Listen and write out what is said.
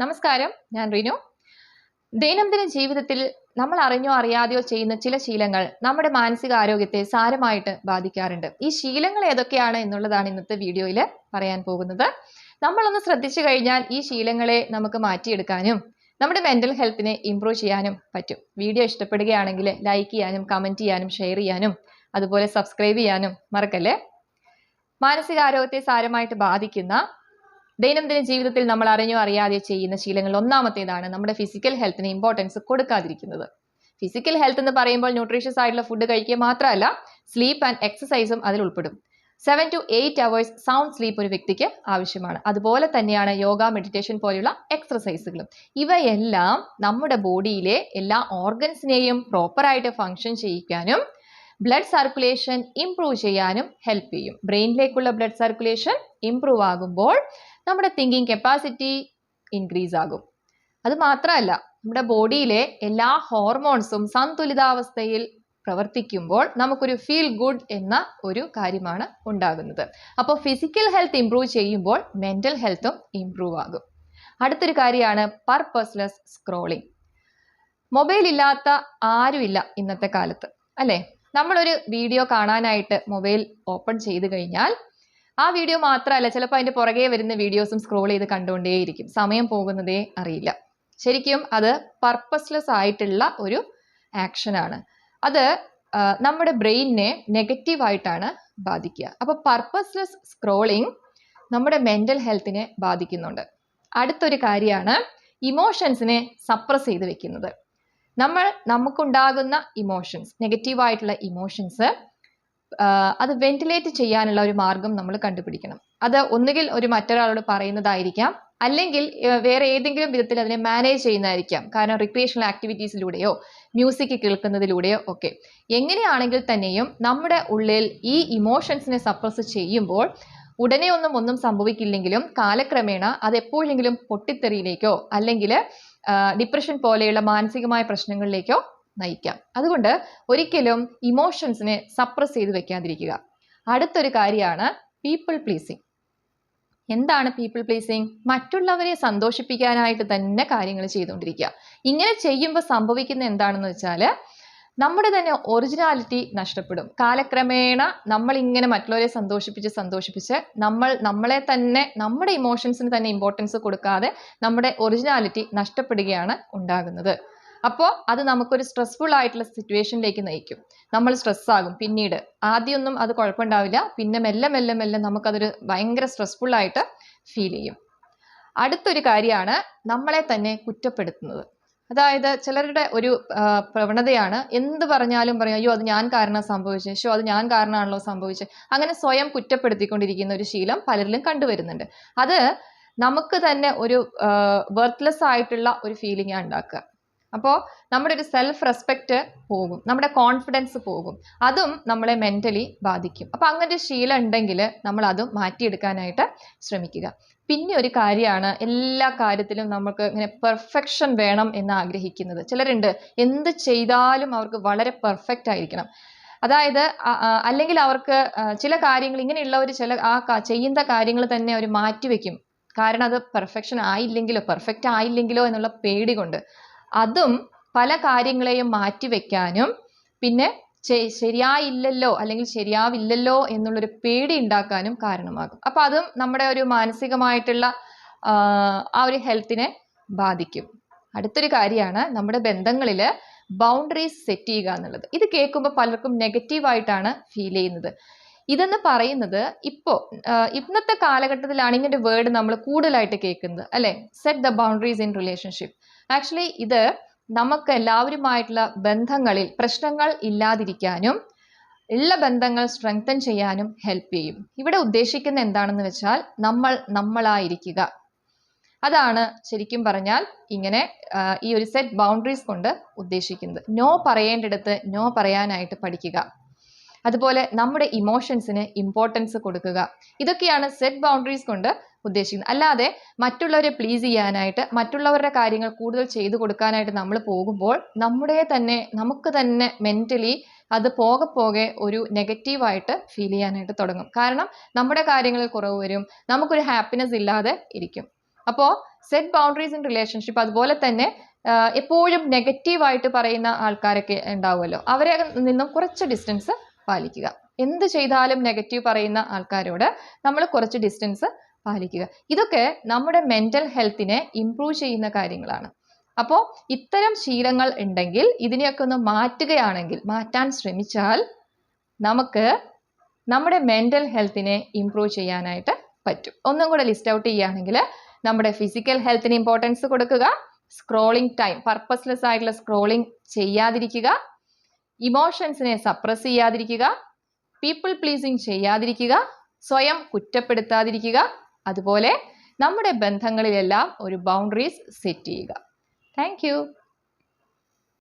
നമസ്കാരം ഞാൻ റിനു. ദൈനംദിന ജീവിതത്തിൽ നമ്മൾ അറിഞ്ഞോ അറിയാതെയോ ചെയ്യുന്ന ചില ശീലങ്ങൾ നമ്മുടെ മാനസികാരോഗ്യത്തെ സാരമായിട്ട് ബാധിക്കാറുണ്ട്. ഈ ശീലങ്ങൾ ഏതൊക്കെയാണ് എന്നുള്ളതാണ് ഇന്നത്തെ വീഡിയോയിൽ പറയാൻ പോകുന്നത്. നമ്മളൊന്ന് ശ്രദ്ധിച്ചു കഴിഞ്ഞാൽ ഈ ശീലങ്ങളെ നമുക്ക് മാറ്റിയെടുക്കാനും നമ്മുടെ മെന്റൽ ഹെൽത്തിനെ ഇംപ്രൂവ് ചെയ്യാനും പറ്റും. വീഡിയോ ഇഷ്ടപ്പെടുകയാണെങ്കിൽ ലൈക്ക് ചെയ്യാനും കമന്റ് ചെയ്യാനും ഷെയർ ചെയ്യാനും അതുപോലെ സബ്സ്ക്രൈബ് ചെയ്യാനും മറക്കല്ലേ? മാനസികാരോഗ്യത്തെ സാരമായിട്ട് ബാധിക്കുന്ന ദൈനംദിന ജീവിതത്തിൽ നമ്മൾ അറിഞ്ഞോ അറിയാതെ ചെയ്യുന്ന ശീലങ്ങളിൽ ഒന്നാമത്തേതാണ് നമ്മുടെ ഫിസിക്കൽ ഹെൽത്തിന് ഇമ്പോർട്ടൻസ് കൊടുക്കാതിരിക്കുന്നത്. ഫിസിക്കൽ ഹെൽത്ത് എന്ന് പറയുമ്പോൾ ന്യൂട്രീഷ്യസ് ആയിട്ടുള്ള ഫുഡ് കഴിക്കുക മാത്രമല്ല സ്ലീപ്പ് ആൻഡ് എക്സസൈസും അതിൽ ഉൾപ്പെടും. Seven to eight hours sound sleep ഒരു വ്യക്തിക്ക് ആവശ്യമാണ്. അതുപോലെ തന്നെയാണ് യോഗ മെഡിറ്റേഷൻ പോലെയുള്ള എക്സസൈസുകളും ഇവയെല്ലാം നമ്മുടെ ബോഡിയിലെ എല്ലാ ഓർഗൻസിനെയും പ്രോപ്പറായിട്ട് ഫങ്ഷൻ ചെയ്യിക്കാനും ബ്ലഡ് സർക്കുലേഷൻ ഇംപ്രൂവ് ചെയ്യാനും ഹെൽപ്പ് ചെയ്യും. ബ്രെയിനിലേക്കുള്ള ബ്ലഡ് സർക്കുലേഷൻ ഇംപ്രൂവ് ആകുമ്പോൾ നമ്മുടെ തിങ്കിങ് കപ്പാസിറ്റി ഇൻക്രീസ് ആകും. അത് മാത്രമല്ല നമ്മുടെ ബോഡിയിലെ എല്ലാ ഹോർമോൺസും സന്തുലിതാവസ്ഥയിൽ പ്രവർത്തിക്കുമ്പോൾ നമുക്കൊരു ഫീൽ ഗുഡ് എന്ന ഒരു കാര്യമാണ് ഉണ്ടാകുന്നത്. അപ്പോൾ ഫിസിക്കൽ ഹെൽത്ത് ഇംപ്രൂവ് ചെയ്യുമ്പോൾ മെന്റൽ ഹെൽത്തും ഇംപ്രൂവ് ആകും. അടുത്തൊരു കാര്യമാണ് പർപ്പസ്ലെസ് സ്ക്രോളിംഗ് മൊബൈൽ ഇല്ലാത്ത ആരുമില്ല ഇന്നത്തെ കാലത്ത് അല്ലേ? നമ്മളൊരു വീഡിയോ കാണാനായിട്ട് മൊബൈൽ ഓപ്പൺ ചെയ്ത് കഴിഞ്ഞാൽ ആ വീഡിയോ മാത്രമല്ല ചിലപ്പോൾ അതിന്റെ പുറകെ വരുന്ന വീഡിയോസും സ്ക്രോൾ ചെയ്ത് കണ്ടുകൊണ്ടേയിരിക്കും. സമയം പോകുന്നതേ അറിയില്ല. ശരിക്കും അത് പർപ്പസ്ലെസ് ആയിട്ടുള്ള ഒരു ആക്ഷനാണ് അത് നമ്മുടെ ബ്രെയിനിനെ നെഗറ്റീവായിട്ടാണ് ബാധിക്കുക. അപ്പോൾ പർപ്പസ്ലെസ് സ്ക്രോളിംഗ് നമ്മുടെ മെന്റൽ ഹെൽത്തിനെ ബാധിക്കുന്നുണ്ട്. അടുത്തൊരു കാര്യമാണ് ഇമോഷൻസിനെ സപ്രസ് ചെയ്ത് വെക്കുന്നത്. നമ്മൾ നമുക്കുണ്ടാകുന്ന ഇമോഷൻസ് നെഗറ്റീവായിട്ടുള്ള ഇമോഷൻസ് അത് വെന്റിലേറ്റ് ചെയ്യാനുള്ള ഒരു മാർഗം നമ്മൾ കണ്ടുപിടിക്കണം. അത് ഒന്നുകിൽ ഒരു മറ്റൊരാളോട് പറയുന്നതായിരിക്കാം അല്ലെങ്കിൽ വേറെ ഏതെങ്കിലും വിധത്തിൽ അതിനെ മാനേജ് ചെയ്യുന്നതായിരിക്കാം. കാരണം റിക്രിയേഷണൽ ആക്ടിവിറ്റീസിലൂടെയോ മ്യൂസിക് കേൾക്കുന്നതിലൂടെയോ ഒക്കെ. എങ്ങനെയാണെങ്കിൽ തന്നെയും നമ്മുടെ ഉള്ളിൽ ഈ ഇമോഷൻസിനെ സപ്രസ് ചെയ്യുമ്പോൾ ഉടനെ ഒന്നും ഒന്നും സംഭവിക്കില്ലെങ്കിലും കാലക്രമേണ അത് എപ്പോഴെങ്കിലും പൊട്ടിത്തെറിയിലേക്കോ അല്ലെങ്കിൽ ഡിപ്രഷൻ പോലെയുള്ള മാനസികമായ പ്രശ്നങ്ങളിലേക്കോ നയിക്കാം. അതുകൊണ്ട് ഒരിക്കലും ഇമോഷൻസിനെ സപ്രസ് ചെയ്ത് വെക്കാതിരിക്കുക. അടുത്തൊരു കാര്യമാണ് പീപ്പിൾ പ്ലീസിങ് എന്താണ് പീപ്പിൾ പ്ലീസിങ് മറ്റുള്ളവരെ സന്തോഷിപ്പിക്കാനായിട്ട് തന്നെ കാര്യങ്ങൾ ചെയ്തുകൊണ്ടിരിക്കുക. ഇങ്ങനെ ചെയ്യുമ്പോൾ സംഭവിക്കുന്ന എന്താണെന്ന് വെച്ചാൽ നമ്മുടെ തന്നെ ഒറിജിനാലിറ്റി നഷ്ടപ്പെടും. കാലക്രമേണ നമ്മൾ ഇങ്ങനെ മറ്റുള്ളവരെ സന്തോഷിപ്പിച്ച് സന്തോഷിപ്പിച്ച് നമ്മൾ നമ്മളെ തന്നെ നമ്മുടെ ഇമോഷൻസിന് തന്നെ ഇമ്പോർട്ടൻസ് കൊടുക്കാതെ നമ്മുടെ ഒറിജിനാലിറ്റി നഷ്ടപ്പെടുകയാണ് ഉണ്ടാകുന്നത്. അപ്പോൾ അത് നമുക്കൊരു സ്ട്രെസ്ഫുൾ ആയിട്ടുള്ള സിറ്റുവേഷനിലേക്ക് നയിക്കും. നമ്മൾ സ്ട്രെസ് ആകും. പിന്നീട് ആദ്യമൊന്നും അത് കുഴപ്പമുണ്ടാവില്ല. പിന്നെ മെല്ലെ മെല്ലെ മെല്ലെ നമുക്കതൊരു ഭയങ്കര സ്ട്രെസ്ഫുൾ ആയിട്ട് ഫീൽ ചെയ്യും. അടുത്തൊരു കാര്യമാണ് നമ്മളെ തന്നെ കുറ്റപ്പെടുത്തുന്നത്. അതായത് ചിലരുടെ ഒരു പ്രവണതയാണ് എന്ത് പറഞ്ഞാലും പറയും അയ്യോ അത് ഞാൻ കാരണം സംഭവിച്ചത് ഷോ അത് ഞാൻ കാരണമാണല്ലോ സംഭവിച്ചത് അങ്ങനെ സ്വയം കുറ്റപ്പെടുത്തിക്കൊണ്ടിരിക്കുന്ന ഒരു ശീലം പലരിലും കണ്ടുവരുന്നുണ്ട്. അത് നമുക്ക് തന്നെ ഒരു വർത്ത്ലെസ് ആയിട്ടുള്ള ഒരു ഫീലിംഗ് ഉണ്ടാക്കുക. അപ്പോൾ നമ്മുടെ ഒരു സെൽഫ് റെസ്പെക്റ്റ് പോകും നമ്മുടെ കോൺഫിഡൻസ് പോകും. അതും നമ്മളെ മെന്റലി ബാധിക്കും. അപ്പോൾ അങ്ങനെ ഒരു ശീലം ഉണ്ടെങ്കിൽ നമ്മൾ അതും മാറ്റിയെടുക്കാനായിട്ട് ശ്രമിക്കുക. പിന്നെ ഒരു കാര്യമാണ് എല്ലാ കാര്യത്തിലും നമുക്ക് ഇങ്ങനെ പെർഫെക്ഷൻ വേണം എന്ന് ആഗ്രഹിക്കുന്നത്. ചിലരുണ്ട് എന്ത് ചെയ്താലും അവർക്ക് വളരെ പെർഫെക്റ്റ് ആയിരിക്കണം. അതായത് അല്ലെങ്കിൽ അവർക്ക് ചില കാര്യങ്ങൾ ഇങ്ങനെയുള്ളവർ ചില ആ ചെയ്യുന്ന കാര്യങ്ങൾ തന്നെ അവർ മാറ്റിവെക്കും. കാരണം അത് പെർഫെക്ഷൻ ആയില്ലെങ്കിലോ പെർഫെക്റ്റ് ആയില്ലെങ്കിലോ എന്നുള്ള പേടി കൊണ്ട്. അതും പല കാര്യങ്ങളെയും മാറ്റിവെക്കാനും പിന്നെ ശരിയായില്ലല്ലോ അല്ലെങ്കിൽ ശരിയാവില്ലല്ലോ എന്നുള്ളൊരു പേടി ഉണ്ടാക്കാനും കാരണമാകും. അപ്പോൾ അതും നമ്മുടെ ഒരു മാനസികമായിട്ടുള്ള ആ ഒരു ഹെൽത്തിനെ ബാധിക്കും. അടുത്തൊരു കാര്യമാണ് നമ്മുടെ ബന്ധങ്ങളിൽ ബൗണ്ടറീസ് സെറ്റ് ചെയ്യുക എന്നുള്ളത്. ഇത് കേൾക്കുമ്പോൾ പലർക്കും നെഗറ്റീവായിട്ടാണ് ഫീൽ ചെയ്യുന്നത്. ഇതെന്ന് പറയുന്നത് ഇപ്പോ ഇന്നത്തെ കാലഘട്ടത്തിലാണ് ഇങ്ങനെ വേർഡ് നമ്മൾ കൂടുതലായിട്ട് കേൾക്കുന്നത് അല്ലേ? Set the boundaries in relationship actually ഇത് നമുക്ക് എല്ലാവരുമായിട്ടുള്ള ബന്ധങ്ങളിൽ പ്രശ്നങ്ങൾ ഇല്ലാതിരിക്കാനും ഉള്ള ബന്ധങ്ങൾ സ്ട്രെങ്തൻ ചെയ്യാനും ഹെൽപ്പ് ചെയ്യും. ഇവിടെ ഉദ്ദേശിക്കുന്ന എന്താണെന്ന് വെച്ചാൽ നമ്മൾ നമ്മളായിരിക്കുക. അതാണ് ശരിക്കും പറഞ്ഞാൽ ഇങ്ങനെ ഈ ഒരു സെറ്റ് ബൗണ്ടറീസ് കൊണ്ട് ഉദ്ദേശിക്കുന്നത്. നോ പറയേണ്ടിടത്ത് നോ പറയാനായിട്ട് പഠിക്കുക. അതുപോലെ നമ്മുടെ ഇമോഷൻസിന് ഇമ്പോർട്ടൻസ് കൊടുക്കുക. ഇതൊക്കെയാണ് സെറ്റ് ബൗണ്ടറീസ് കൊണ്ട് ഉദ്ദേശിക്കുന്നത്. അല്ലാതെ മറ്റുള്ളവരെ പ്ലീസ് ചെയ്യാനായിട്ട് മറ്റുള്ളവരുടെ കാര്യങ്ങൾ കൂടുതൽ ചെയ്തു കൊടുക്കാനായിട്ട് നമ്മൾ പോകുമ്പോൾ നമ്മുടെ തന്നെ നമുക്ക് തന്നെ മെന്റലി അത് പോകെ പോകെ ഒരു നെഗറ്റീവായിട്ട് ഫീൽ ചെയ്യാനായിട്ട് തുടങ്ങും. കാരണം നമ്മുടെ കാര്യങ്ങളിൽ കുറവ് വരും നമുക്കൊരു ഹാപ്പിനെസ് ഇല്ലാതെ ഇരിക്കും. അപ്പോൾ സെറ്റ് ബൗണ്ടറീസ് ഇൻ റിലേഷൻഷിപ്പ് അതുപോലെ തന്നെ എപ്പോഴും നെഗറ്റീവായിട്ട് പറയുന്ന ആൾക്കാരൊക്കെ ഉണ്ടാവുമല്ലോ. അവരെ നിന്നും കുറച്ച് ഡിസ്റ്റൻസ് പാലിക്കുക. എന്ത് ചെയ്താലും നെഗറ്റീവ് പറയുന്ന ആൾക്കാരോട് നമ്മൾ കുറച്ച് ഡിസ്റ്റൻസ് പാലിക്കുക. ഇതൊക്കെ നമ്മുടെ മെന്റൽ ഹെൽത്തിനെ ഇംപ്രൂവ് ചെയ്യുന്ന കാര്യങ്ങളാണ്. അപ്പോൾ ഇത്തരം ശീലങ്ങൾ ഉണ്ടെങ്കിൽ ഇതിനെയൊക്കെ ഒന്ന് മാറ്റുകയാണെങ്കിൽ മാറ്റാൻ ശ്രമിച്ചാൽ നമുക്ക് നമ്മുടെ മെന്റൽ ഹെൽത്തിനെ ഇംപ്രൂവ് ചെയ്യാനായിട്ട് പറ്റും. ഒന്നും കൂടെ ലിസ്റ്റ് ഔട്ട് ചെയ്യുകയാണെങ്കിൽ നമ്മുടെ ഫിസിക്കൽ ഹെൽത്തിന് ഇമ്പോർട്ടൻസ് കൊടുക്കുക. സ്ക്രോളിംഗ് ടൈം പർപ്പസ്ലെസ് ആയിട്ടുള്ള സ്ക്രോളിംഗ് ചെയ്യാതിരിക്കുക. ഇമോഷൻസിനെ സപ്രസ് ചെയ്യാതിരിക്കുക പീപ്പിൾ പ്ലീസിങ് ചെയ്യാതിരിക്കുക സ്വയം കുറ്റപ്പെടുത്താതിരിക്കുക അതുപോലെ നമ്മുടെ ബന്ധങ്ങളിലെല്ലാം ഒരു ബൗണ്ടറീസ് സെറ്റ് ചെയ്യുക. താങ്ക്